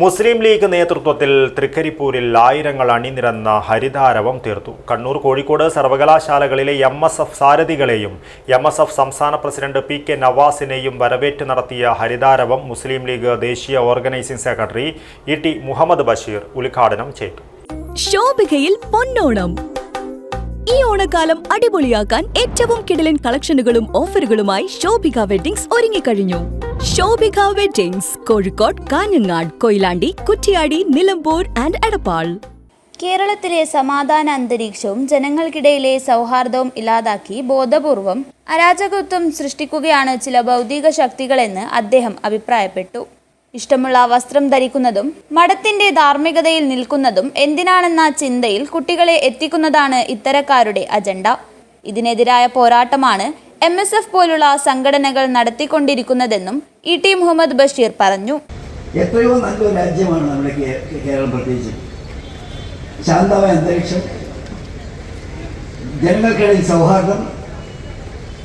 മുസ്ലിം league നേതൃത്വത്തിൽ തൃക്കരിപ്പൂരിൽ ആയിരങ്ങൾ അണിനിരന്ന ഹരിതാരവം തീർത്തു. കണ്ണൂർ കോഴിക്കോട് സർവകലാശാലകളിലെ എം എസ് എഫ് സാരഥികളെയും എം എസ് എഫ് സംസ്ഥാന പ്രസിഡന്റ് പി കെ നവാസിനെയും വരവേറ്റ് നടത്തിയ ഹരിതാരവം മുസ്ലിം ലീഗ് ദേശീയ organising secretary E T Muhammad Basheer ഉദ്ഘാടനം ചെയ്തു. ശോഭികയിൽ പൊന്നോണം. ഈ ഓണക്കാലം അടിപൊളിയാക്കാൻ ഏറ്റവും കിടലൻ കളക്ഷനുകളും ഓഫറുകളുമായി ശോഭിക വെഡിങ്സ് ഒരുങ്ങിക്കഴിഞ്ഞു. Shobhika Weddings Kozhikode Kanhangad Koyilandy Kuttiyadi Nilambur and Edappal. കേരളത്തിലെ സമാധാന അന്തരീക്ഷവും ജനങ്ങൾക്കിടയിലെ സൗഹാർദ്ദവും ഇല്ലാതാക്കി ബോധപൂർവം അരാജകത്വം സൃഷ്ടിക്കുകയാണ് ചില ഭൗതിക ശക്തികളെന്ന് അദ്ദേഹം അഭിപ്രായപ്പെട്ടു. ഇഷ്ടമുള്ള വസ്ത്രം ധരിക്കുന്നതും മഠത്തിന്റെ ധാർമ്മികതയിൽ നിൽക്കുന്നതും എന്തിനാണെന്ന ചിന്തയിൽ കുട്ടികളെ എത്തിക്കുന്നതാണ് ഇത്തരക്കാരുടെ അജണ്ട. ഇതിനെതിരായ പോരാട്ടമാണ് എം എസ് എഫ് പോലുള്ള സംഘടനകൾ നടത്തിക്കൊണ്ടിരിക്കുന്നതെന്നും ഇ ടി മുഹമ്മദ് ബഷീർ പറഞ്ഞു. എത്രയോ നല്ലൊരു രാജ്യമാണ് നമ്മുടെ കേരളം പ്രത്യേകിച്ച്. ശാന്തമായ അന്തരീക്ഷം ജനങ്ങൾക്കിടയിൽ സൗഹാർദ്ദം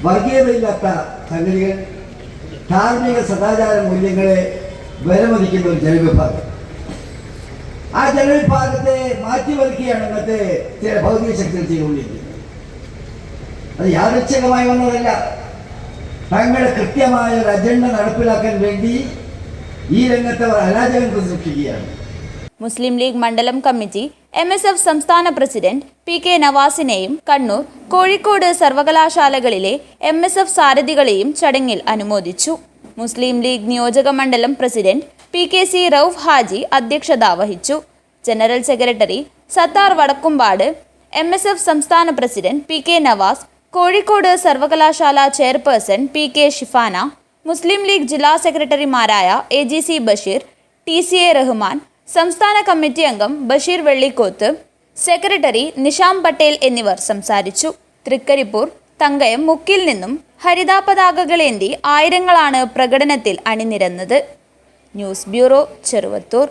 വർഗീയതയില്ലാത്ത സംഗതികൾ ധാർമ്മിക സദാചാര മൂല്യങ്ങളെ വിലമതിക്കുന്ന ഒരു ജനവിഭാഗം. ആ ജനവിഭാഗത്തെ മാറ്റിമറിക്കുകയാണ് ഇന്നത്തെ ചില ഭൗതിക ശക്തികൾ ചെയ്തുകൊണ്ടിരിക്കുന്നത്. അത് യാദൃച്ഛികമായി വന്നതല്ല. തങ്ങളുടെ കൃത്യമായ ഒരു അജണ്ട നടപ്പിലാക്കാൻ വേണ്ടി ഈ രംഗത്തെ അവർ അരാജകം സൃഷ്ടിക്കുകയാണ് മുസ്ലിം ലീഗ് മണ്ഡലം കമ്മിറ്റി എം എസ് എഫ് സംസ്ഥാന പ്രസിഡന്റ് പി കെ നവാസിനെയും കണ്ണൂർ കോഴിക്കോട് സർവകലാശാലകളിലെ എം എസ് എഫ് സാരഥികളെയും ചടങ്ങിൽ അനുമോദിച്ചു. മുസ്ലിം ലീഗ് നിയോജക മണ്ഡലം president P K C Rauf Haji അധ്യക്ഷത വഹിച്ചു general secretary Sattar Vadakkumpad M S F സംസ്ഥാന president P K Navas Kozhikode സർവകലാശാല chairperson P K Shifana Muslim League ജില്ലാ സെക്രട്ടറിമാരായ A G C Basheer T C A Rahman സംസ്ഥാന committee അംഗം Basheer Vellikoth secretary Nisham Patel എന്നിവർ സംസാരിച്ചു. തൃക്കരിപ്പൂർ തങ്കയം മുക്കിൽ നിന്നും ഹരിതാ പതാകകളേന്തി ആയിരങ്ങളാണ് പ്രകടനത്തിൽ അണിനിരന്നത്. News bureau Cheruvathur.